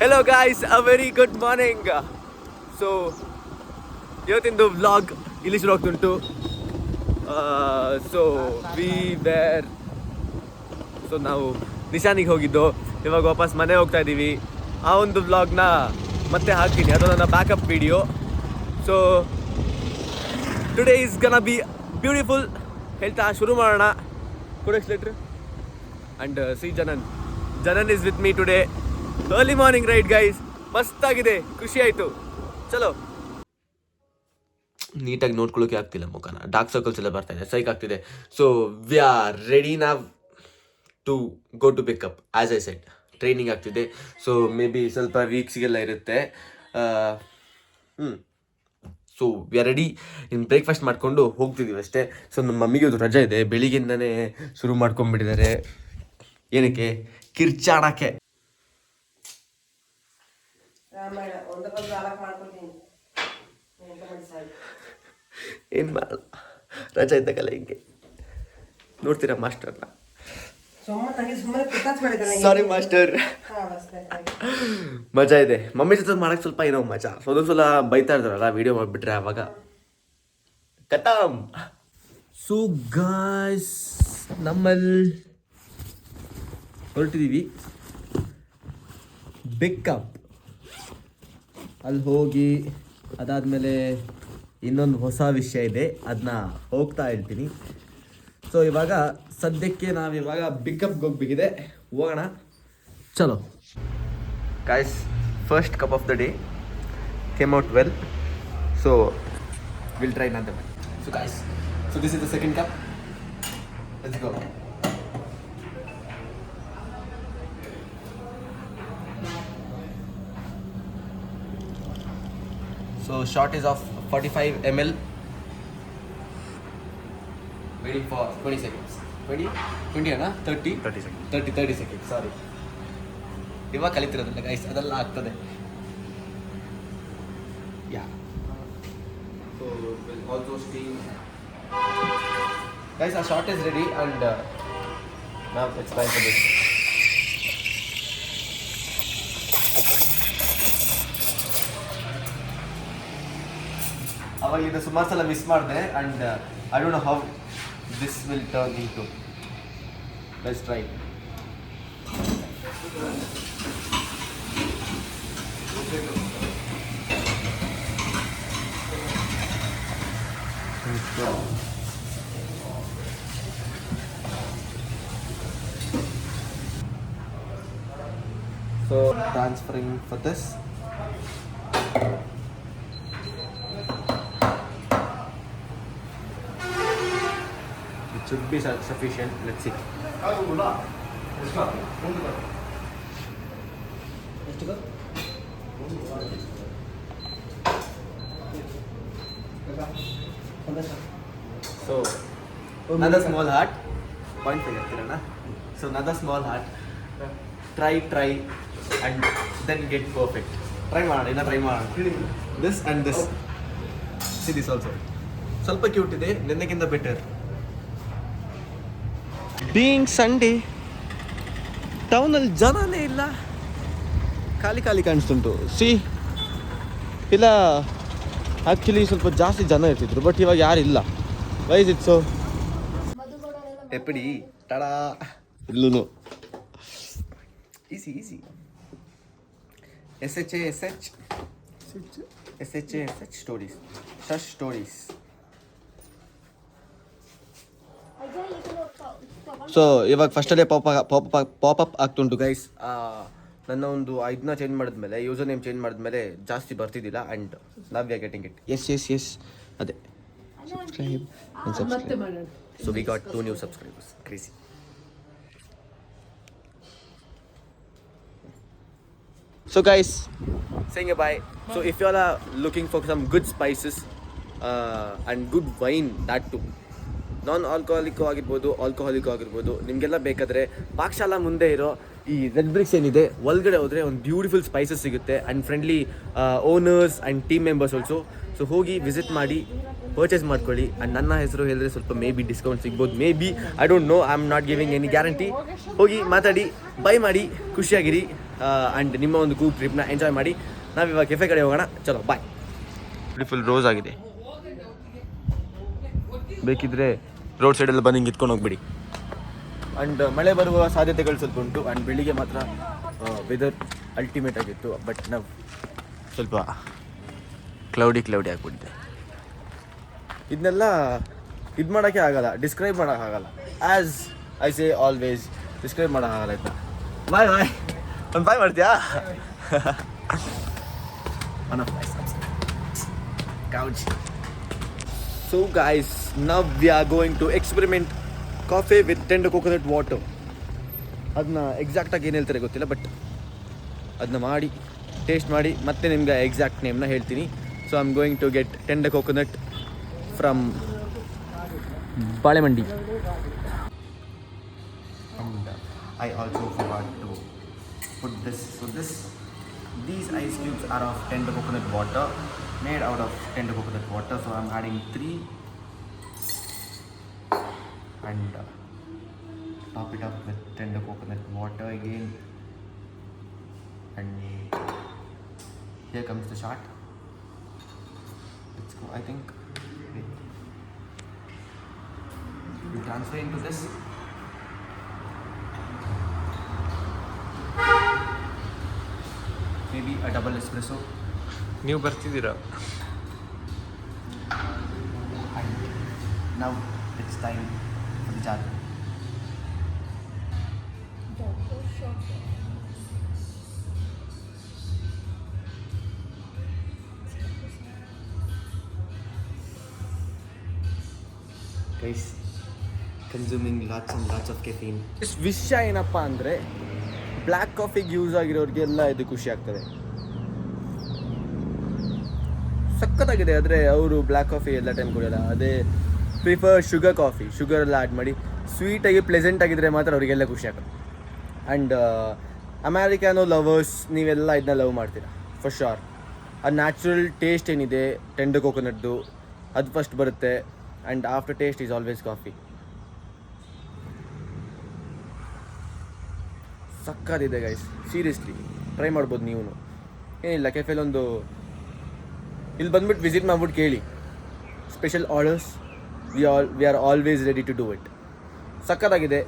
Hello guys uh very good morning so ಇವತ್ತಿಂದು vlog ಇಲ್ಲಿ ಶುರು ಆಗ್ತುಂಟು. ಸೊ ವಿ ವೇರ್ ಸೊ ನಾವು ನಿಶಾನಿಗೆ ಹೋಗಿದ್ದು. ಇವಾಗ ವಾಪಸ್ ಮನೆ ಹೋಗ್ತಾ ಇದ್ದೀವಿ ಆ ಒಂದು ವ್ಲಾಗ್ನ ಮತ್ತೆ ಹಾಕ್ತೀನಿ. ಅದು ನನ್ನ backup video so today is gonna be beautiful ಹೇಳ್ತಾ ಶುರು ಮಾಡೋಣ. ಕೊಡಕ್ಸ್ ಲೆಟ್ರ್ and C Janan Janan is with me today early morning ride guys ಮಸ್ತಾಗಿದೆ. ಖುಷಿ ಆಯಿತು. ಚಲೋ. ನೀಟಾಗಿ ನೋಡ್ಕೊಳ್ಳೋಕೆ ಆಗ್ತಿಲ್ಲ ಮುಖನ. ಡಾರ್ಕ್ ಸರ್ಕಲ್ಸ್ ಎಲ್ಲ ಬರ್ತಾ ಇದೆ. ಸೈಕ್ ಆಗ್ತಿದೆ. ಸೊ ವಿ ಆರ್ ರೆಡಿ ನಾವ್ to go to pickup as I set training ಆಗ್ತಿದೆ. ಸೊ ಮೇ ಬಿ ಸ್ವಲ್ಪ ವೀಕ್ಸಿಗೆಲ್ಲ ಇರುತ್ತೆ. ಹ್ಞೂ ಸೊ ವಿ ಆರ್ ರೆಡಿ ಇನ್ನು ಬ್ರೇಕ್ಫಾಸ್ಟ್ ಮಾಡಿಕೊಂಡು ಹೋಗ್ತಿದ್ದೀವಿ ಅಷ್ಟೇ. ಸೊ ನಮ್ಮ ಮಮ್ಮಿಗೆ ಒಂದು ರಜೆ ಇದೆ. ಬೆಳಿಗ್ಗೆಯಿಂದನೇ ಶುರು ಮಾಡ್ಕೊಂಡ್ಬಿಟ್ಟಿದ್ದಾರೆ. ಏನಕ್ಕೆ? ಕಿರ್ಚಾಡಕ್ಕೆ ರಾಮಾಯಣ ಒಂದಕ್ಕೊಂದು ನಾಲ್ಕು ಮಾಡ್ಕೊತೀನಿ ಎಂತ ಮಾಡಿ ಸಾಕು ಏನು ಮಾಡಲ್ಲ ರಜೆ ಇದ್ದಾಗಲ್ಲ ಹಿಂಗೆ. ನೋಡ್ತೀರಾ ಮಾಸ್ಟರ್ನ ಸಾರಿ ಮಾಸ್ಟರ್. ಮಜಾ ಇದೆ. ಮಮ್ಮಿ ಜೊತೆ ಮಾಡಕ್ಕೆ ಸ್ವಲ್ಪ ಏನೋ ಮಜಾ. ಸ್ವಲ್ಪ ಒಂದೊಂದು ಸಲ ಬೈತಾ ಇರ್ತಾರಲ್ಲ ವಿಡಿಯೋ ಮಾಡಿಬಿಟ್ರೆ ಅವಾಗ. ಕಟಾಮ್ ಸೊ ಗಾಯ್ಸ್ ನಮ್ಮಲ್ಲಿ ಹೊರಟಿದ್ದೀವಿ ಬೆಕ್ಕಪ್ ಅಲ್ಲಿ ಹೋಗಿ ಅದಾದಮೇಲೆ ಇನ್ನೊಂದು ಹೊಸ ವಿಷಯ ಇದೆ ಅದನ್ನ ಹೋಗ್ತಾ ಹೇಳ್ತೀನಿ ಸೊ ಇವಾಗ ಸದ್ಯಕ್ಕೆ ನಾವಿವಾಗ ಬಿಕಪ್ ಹೋಗ್ಬೇಕಿದೆ ಹೋಗೋಣ. ಚಲೋ. Guys first cup of the day came out well so will try ನಾನು so guys so this is the second cup let's go so shot is of is five 45 ml waiting for 20 seconds. 20 20 ಅಣ್ಣ? 30 thirty second 30 30 seconds ಸಾರಿ ಇವಾಗ ಕಲಿತಿರೋದಿಲ್ಲ guys ಅದೆಲ್ಲ ಆಗ್ತದೆ. Yeah guys ಆ shot is ready and ನಾವು it's time for this ಅವಾಗ ಇದು ಸುಮಾರು ಸಲ ಮಿಸ್ ಮಾಡಿದೆ and I don't know how this will turn into let's try So, transferring for this. Should be sufficient. Let's see. So another small heart. Point ಆಗ್ತೀರಣ್ಣ So another small heart. Try, try, and then get perfect. Try ಮಾಡೋಣ ಇನ್ನ try ಮಾಡೋಣ this and this see this also ಸ್ವಲ್ಪ cute ಇದೆ ನಿನ್ನೆಗಿಂತ better being Sunday ಟೌನಲ್ಲಿ ಜನನೇ ಇಲ್ಲ. ಖಾಲಿ ಖಾಲಿ ಕಾಣಿಸ್ತುಂಟು ಸಿ ಇಲ್ಲ ಆ್ಯಕ್ಚುಲಿ ಸ್ವಲ್ಪ ಜಾಸ್ತಿ ಜನ ಇರ್ತಿದ್ರು ಬಟ್ ಇವಾಗ ಯಾರಿಲ್ಲ ವೈಸ್ ಇಟ್ ಸೊ ಎಪ್ಪಡಿ? ಟಡಾ ಇಲ್ಲೂ easy easy S H A S H S H A S H stories ಶಶ್ stories so ಇವಾಗ ಫಸ್ಟಲ್ಲೇ ಪಾಪ್ ಪಾಪ್ ಅಪ್ ಆಗ್ತುಂಟು ಗೈಸ್ ನನ್ನ ಒಂದು ಇದನ್ನ ಚೇಂಜ್ ಮಾಡಿದ್ಮೇಲೆ ಯೂಸರ್ ನೇಮ್ ಚೇಂಜ್ ಮಾಡಿದ್ಮೇಲೆ ಜಾಸ್ತಿ ಬರ್ತಿದ್ದಿಲ್ಲ ಆ್ಯಂಡ್ ನಾವ್ are getting it S S S ಅದೇ subscribe subscribe so we got two new subscribers crazy So guys, saying a bye So if you all are looking for some good spices uh, and good wine, that too. Non alcoholic ಆಗಿರ್ಬೋದು alcoholic ಆಗಿರ್ಬೋದು, ನಿಮಗೆಲ್ಲ ಬೇಕಾದರೆ ಪಾಕಶಾಲಾ ಮುಂದೆ ಇರೋ ಈ red BRICS ಏನಿದೆ, ಒಳಗಡೆ ಹೋದರೆ ಒಂದು ಬ್ಯೂಟಿಫುಲ್ ಸ್ಪೈಸಸ್ ಸಿಗುತ್ತೆ and friendly owners and team members also so ಹೋಗಿ ವಿಸಿಟ್ ಮಾಡಿ ಪರ್ಚೇಸ್ ಮಾಡ್ಕೊಳ್ಳಿ. ಆ್ಯಂಡ್ ನನ್ನ ಹೆಸರು ಹೇಳಿದ್ರೆ ಸ್ವಲ್ಪ ಮೇ ಬಿ ಡಿಸ್ಕೌಂಟ್ ಸಿಗ್ಬೋದು maybe I don't know I am not giving any guarantee ಹೋಗಿ ಮಾತಾಡಿ ಬೈ ಮಾಡಿ, ಖುಷಿಯಾಗಿರಿ ಆ್ಯಂಡ್ ನಿಮ್ಮ ಒಂದು ಗ್ರೂಪ್ ಟ್ರಿಪ್ನ ಎಂಜಾಯ್ ಮಾಡಿ. ನಾವು ಇವಾಗ ಕೆಫೆ ಕಡೆ ಹೋಗೋಣ, ಚಲೋ ಬಾಯ್ ಬ್ಯೂಟಿಫುಲ್ ರೋಸ್ ಆಗಿದೆ. ಬೇಕಿದ್ರೆ ರೋಡ್ ಸೈಡೆಲ್ಲ ಬಂದು ಹಿಂಗೆ ಇಟ್ಕೊಂಡು ಹೋಗ್ಬಿಡಿ. ಆ್ಯಂಡ್ ಮಳೆ ಬರುವ ಸಾಧ್ಯತೆಗಳು ಸ್ವಲ್ಪ ಉಂಟು. ಆ್ಯಂಡ್ ಬೆಳಿಗ್ಗೆ ಮಾತ್ರ ವೆದರ್ ಅಲ್ಟಿಮೇಟ್ ಆಗಿತ್ತು. ಬಟ್ ನಾವು ಸ್ವಲ್ಪ ಕ್ಲೌಡಿ ಕ್ಲೌಡಿ ಆಗಿಬಿಟ್ಟಿದೆ. ಇದನ್ನೆಲ್ಲ ಇದು ಮಾಡೋಕ್ಕೆ ಆಗಲ್ಲ ಡಿಸ್ಕ್ರೈಬ್ ಮಾಡೋಕ್ಕಾಗಲ್ಲ as I say always describe ಮಾಡೋಕ್ಕಾಗಲ್ಲ ಇದನ್ನ. ಬಾಯ್ ಬಾಯ್ ಒಂದು ಬಾಯ್ ಮಾಡ್ತೀಯಾ? Couch. So guys, now we are going to experiment coffee with tender coconut water. ಅದನ್ನ ಎಕ್ಸಾಕ್ಟಾಗಿ ಏನು ಹೇಳ್ತಾರೆ ಗೊತ್ತಿಲ್ಲ ಬಟ್ ಅದನ್ನ ಮಾಡಿ ಟೇಸ್ಟ್ ಮಾಡಿ ಮತ್ತೆ ನಿಮ್ಗೆ ಎಕ್ಸಾಕ್ಟ್ ನೇಮ್ನ ಹೇಳ್ತೀನಿ so I am going to get tender coconut from Balemandi uh, forgot to put this. These ice cubes are of tender coconut water, made out of tender coconut water. So I'm adding three, and uh, top it up with tender coconut water again. And here comes the shot. Let's go. I think. We transfer into this. Maybe a double espresso ನೀವು ಬರ್ತಿದ್ದೀರಾ and now it's time for the jar guys consuming lots and lots of caffeine ವಿಷಯ ಏನಪ್ಪ ಅಂದರೆ black ಕಾಫಿಗೆ use ಆಗಿರೋರಿಗೆಲ್ಲ ಇದು ಖುಷಿ ಆಗ್ತದೆ. ಸಖತ್ತಾಗಿದೆ, ಆದರೆ ಅವರು ಬ್ಲ್ಯಾಕ್ ಕಾಫಿ ಎಲ್ಲ ಟೈಮ್ ಕುಡಿಯೋಲ್ಲ. ಅದೇ ಪ್ರಿಫರ್ ಶುಗರ್ ಕಾಫಿ ಶುಗರ್ ಎಲ್ಲ ಆ್ಯಡ್ ಮಾಡಿ ಸ್ವೀಟಾಗಿ ಪ್ಲೆಸೆಂಟ್ ಆಗಿದ್ರೆ ಮಾತ್ರ ಅವರಿಗೆಲ್ಲ ಖುಷಿ ಆಗುತ್ತೆ ಆ್ಯಂಡ್ ಅಮೇರಿಕಾನೋ ಲವರ್ಸ್ ನೀವೆಲ್ಲ ಇದನ್ನ ಲವ್ ಮಾಡ್ತೀರಾ? ಫರ್ ಶೋರ್ ಆ ನ್ಯಾಚುರಲ್ ಟೇಸ್ಟ್ ಏನಿದೆ ಟೆಂಡರ್ ಕೋಕೋನಟ್ದು ಅದು ಫಸ್ಟ್ ಬರುತ್ತೆ. And after taste is always coffee ಸಕ್ಕತ್ತಿದೆ guys seriously try ಮಾಡ್ಬೋದು ನೀವು ಏನಿಲ್ಲ ಕೆಫೆಲೊಂದು ಇಲ್ಲಿ ಬಂದ್ಬಿಟ್ಟು ವಿಸಿಟ್ ಮಾಡ್ಬಿಟ್ಟು ಕೇಳಿ. Special orders we all we are always ready to do it ಸಕ್ಕತ್ತಾಗಿದೆ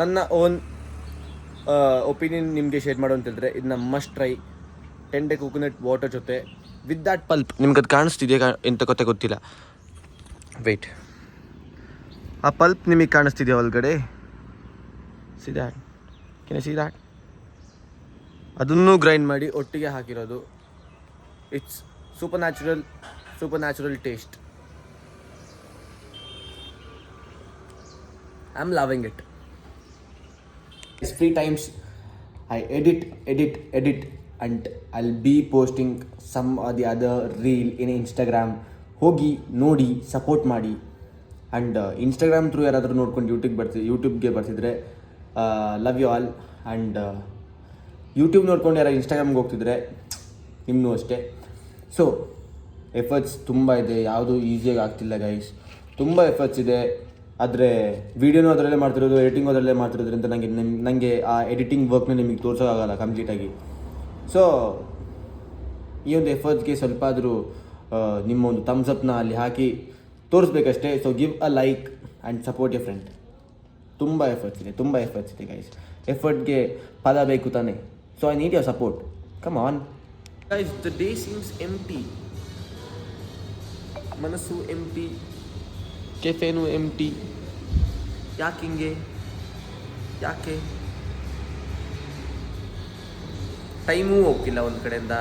ನನ್ನ ಓನ್ ಒಪಿನಿಯನ್ ನಿಮಗೆ ಶೇರ್ ಮಾಡು ಅಂತ ಹೇಳಿದ್ರೆ ಇದನ್ನ must try tender coconut water ಜೊತೆ ವಿತ್ ದ್ಯಾಟ್ ಪಲ್ಪ್ ನಿಮ್ಗೆ ಅದು ಕಾಣಿಸ್ತಿದೆಯಾ ಎಂತ ಕತೆ ಗೊತ್ತಿಲ್ಲ. ವೆಯ್ಟ್ ಆ ಪಲ್ಪ್ ನಿಮಗೆ ಕಾಣಿಸ್ತಿದೆಯಾ ಒಳಗಡೆ? ಸಿ ಕೆನ ದಾಟ್ ಅದನ್ನು ಗ್ರೈಂಡ್ ಮಾಡಿ ಒಟ್ಟಿಗೆ ಹಾಕಿರೋದು. It's super natural super natural taste I am loving it it's free times I edit edit edit and I'll be posting some the other reel in Instagram ಹೋಗಿ ನೋಡಿ support ಮಾಡಿ. And Instagram through ಯಾರಾದರೂ ನೋಡ್ಕೊಂಡು YouTube ಬರ್ತಿ ಯೂಟ್ಯೂಬ್ಗೆ ಬರ್ತಿದ್ರೆ love you all and YouTube ನೋಡ್ಕೊಂಡು ಯಾರು ಇನ್ಸ್ಟಾಗ್ರಾಮ್ಗೆ ಹೋಗ್ತಿದ್ರೆ ನಿಮ್ಮನ್ನೂ ಅಷ್ಟೇ. ಸೊ ಎಫರ್ಟ್ಸ್ ತುಂಬ ಇದೆ. ಯಾವುದು ಈಸಿಯಾಗಿ ಆಗ್ತಿಲ್ಲ ಗೈಸ್ ತುಂಬ ಎಫರ್ಟ್ಸ್ ಇದೆ. ಆದರೆ ವೀಡಿಯೋನೂ ಅದರಲ್ಲೇ ಮಾಡ್ತಿರೋದು ಎಡಿಟಿಂಗ್ ಅದರಲ್ಲೇ ಮಾಡ್ತಿರೋದ್ರಿಂದ ನನಗೆ ನನಗೆ ಆ ಎಡಿಟಿಂಗ್ ವರ್ಕ್ನ ನಿಮಗೆ ತೋರಿಸೋಕ್ಕಾಗಲ್ಲ ಕಂಪ್ಲೀಟಾಗಿ ಸೊ ಈ ಒಂದು ಎಫರ್ಟ್ಸ್ಗೆ ಸ್ವಲ್ಪ ಆದರೂ ನಿಮ್ಮ ಒಂದು ಥಮ್ಸ್ ಅಪ್ನ ಅಲ್ಲಿ ಹಾಕಿ ತೋರಿಸ್ಬೇಕಷ್ಟೇ. So give a like and support a friend ತುಂಬ ಎಫರ್ಟ್ಸ್ ಇದೆ, ತುಂಬ ಎಫರ್ಟ್ಸ್ ಇದೆ ಗೈಸ್ ಎಫರ್ಟ್ಗೆ ಫಲ ಬೇಕು ತಾನೆ. So I need your support come on guys the day seems empty ಮನಸ್ಸು ಎಂಟಿ ಕೆಫೆನು ಎಂಟಿ ಯಾಕೆ ಹಿಂಗೆ? ಯಾಕೆ? ಟೈಮೂ ಹೋಗ್ತಿಲ್ಲ ಒಂದು ಕಡೆಯಿಂದ.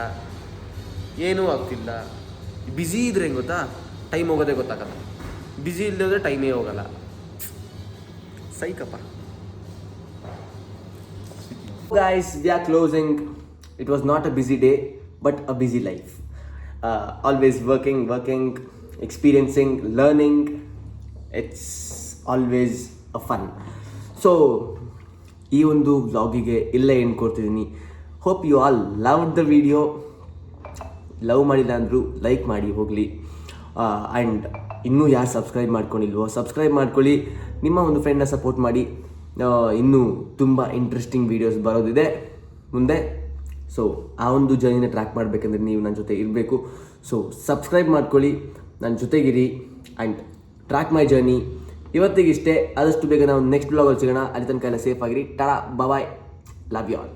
ಏನೂ ಆಗ್ತಿಲ್ಲ. ಬ್ಯುಸಿ ಇದ್ರೆ ಹೆಂಗೆ ಗೊತ್ತಾ? ಟೈಮ್ ಹೋಗೋದೇ ಗೊತ್ತಾಗಲ್ಲ. ಬ್ಯುಸಿ ಇಲ್ಲದ್ರೆ ಟೈಮೇ ಹೋಗಲ್ಲ. ಸೈ ಕಪ guys we are closing it was not a busy day but a busy life always working working experiencing learning it's always a fun so ಈ ಒಂದು ಬ್ಲಾಗಿಗೆ ಇಲ್ಲ ಏನು ಕೊಡ್ತಿದ್ದೀನಿ. Hope you all loved the video love ಮಾಡಿಲ್ಲ ಅಂದರೂ like ಮಾಡಿ ಹೋಗಲಿ. And ಇನ್ನೂ ಯಾರು ಸಬ್ಸ್ಕ್ರೈಬ್ ಮಾಡ್ಕೊಂಡಿಲ್ವೋ ಸಬ್ಸ್ಕ್ರೈಬ್ ಮಾಡ್ಕೊಳ್ಳಿ. ನಿಮ್ಮ ಒಂದು ಫ್ರೆಂಡ್ನ ಸಪೋರ್ಟ್ ಮಾಡಿ ಇನ್ನೂ ತುಂಬ ಇಂಟ್ರೆಸ್ಟಿಂಗ್ ವೀಡಿಯೋಸ್ ಬರೋದಿದೆ ಮುಂದೆ. ಸೊ ಆ ಒಂದು ಜರ್ನಿನ ಟ್ರ್ಯಾಕ್ ಮಾಡಬೇಕಂದ್ರೆ ನೀವು ನನ್ನ ಜೊತೆ ಇರಬೇಕು. ಸೊ ಸಬ್ಸ್ಕ್ರೈಬ್ ಮಾಡ್ಕೊಳ್ಳಿ ನನ್ನ ಜೊತೆಗಿರಿ ಆ್ಯಂಡ್ ಟ್ರ್ಯಾಕ್ ಮೈ ಜರ್ನಿ ಇವತ್ತಿಗಿಷ್ಟೇ, ಆದಷ್ಟು ಬೇಗ ನಾವು ನೆಕ್ಸ್ಟ್ ಬ್ಲಾಗಲ್ಲಿ ಸಿಗೋಣ. ಅಲ್ಲಿ ತನಕ ಎಲ್ಲ ಸೇಫ್ ಆಗಿರಿ. Tada bye love you all